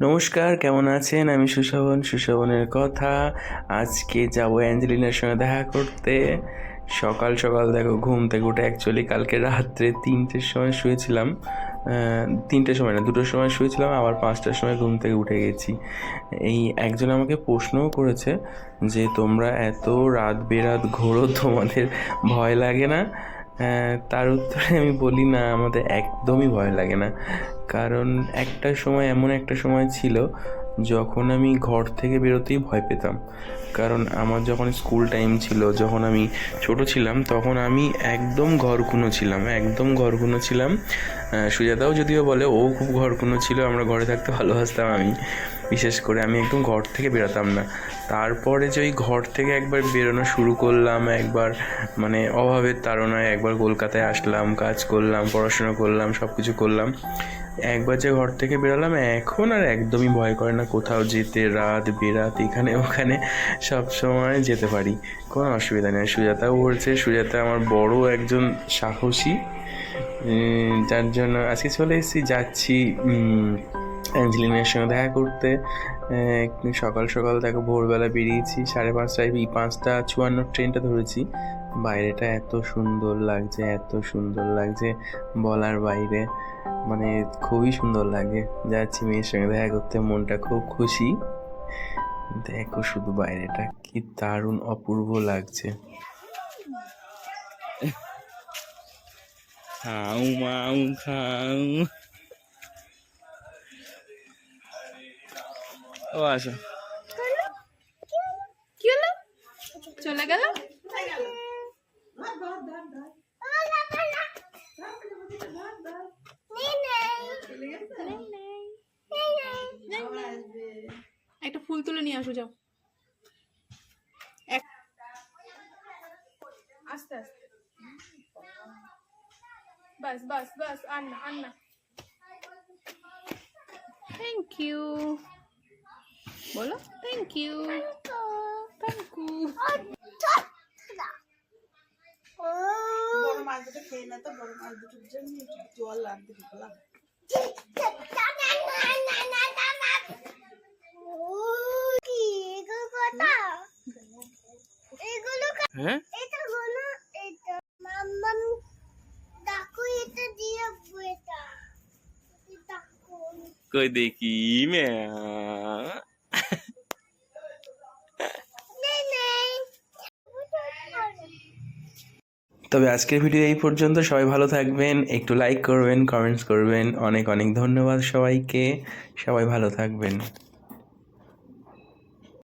নমস্কার, কেমন আছেন? আমি সুশোভন সুশোভনের কথা। আজকে যাব অ্যাঞ্জেলিনার সঙ্গে দেখা করতে। সকাল সকাল দেখো, ঘুম থেকে উঠে অ্যাকচুয়ালি কালকে রাত্রে তিনটের সময় শুয়েছিলাম। তিনটের সময় না, দুটোর সময় শুয়েছিলাম, আবার পাঁচটার সময় ঘুম থেকে উঠে গেছি। এই একজন আমাকে প্রশ্নও করেছে যে, তোমরা এত রাত বেরাত ঘোরো, তোমাদের ভয় লাগে না? তার উত্তরে আমি বলি, না, আমাদের একদমই ভয় লাগে না। কারণ একটা সময় এমন একটা সময় ছিল যখন আমি ঘর থেকে বেরোতেই ভয় পেতাম। কারণ আমার যখন স্কুল টাইম ছিল, যখন আমি ছোট ছিলাম, তখন আমি একদম ঘরকুনো ছিলাম, একদম ঘরকুনো ছিলাম। সুজাতাও যদিও বলে, ও খুব ঘরকুনো ছিল, আমরা ঘরে থাকতে ভালোবাসতাম আমি। বিশেষ করে আমি একদম ঘর থেকে বেরোতাম না। তারপরে যে ওই ঘর থেকে একবার বেরোনো শুরু করলাম, একবার মানে অভাবের তাড়নায় একবার কলকাতায় আসলাম, কাজ করলাম, পড়াশোনা করলাম সব কিছু করলাম। একবার যে ঘর থেকে বেরোলাম, এখন আর একদমই ভয় করে না কোথাও যেতে, রাত বেরাত, এখানে ওখানে সব সময় যেতে পারি। কোনো অসুবিধা নেই। সুজাতাও বলছে সুজাতা আমার বড় একজন সাহসী। যার জন্য আজকে চলে এসেছি, যাচ্ছি অ্যাঞ্জেলিনার সঙ্গে দেখা করতে সকাল সকাল দেখো ভোরবেলা বেরিয়েছি, সাড়ে পাঁচটায় এই পাঁচটা চুয়ান্ন ট্রেনটা ধরেছি। বাইরেটা এত সুন্দর লাগছে, এত সুন্দর লাগছে বলার বাইরে। মানে খুবই সুন্দর লাগে, যাচ্ছি মেয়ের সঙ্গে দেখা করতে, মনটা খুব খুশি। দেখো শুধু বাইরেটা, কি দারুণ অপূর্ব লাগছে। খাও মাও খাও ও হলো? চলে গেল? একটা ফুল তুলে নিয়ে আসো, যাও। আস্তে আস্তে। বাস বাস বাস আর না আর না। থ্যাংক ইউ বলো। থ্যাংক ইউ থ্যাংক ইউ বড় মাছ দুটো খেয়ে না তো বড় মাছ দুটোর জন্য জল আনতে হ্যাঁ? কই দেখি ম্যা তবে আজকের ভিডিও এই পর্যন্ত। সবাই ভালো থাকবেন, একটু লাইক করবেন কমেন্টস করবেন। অনেক অনেক ধন্যবাদ সবাইকে। সবাই ভালো থাকবেন।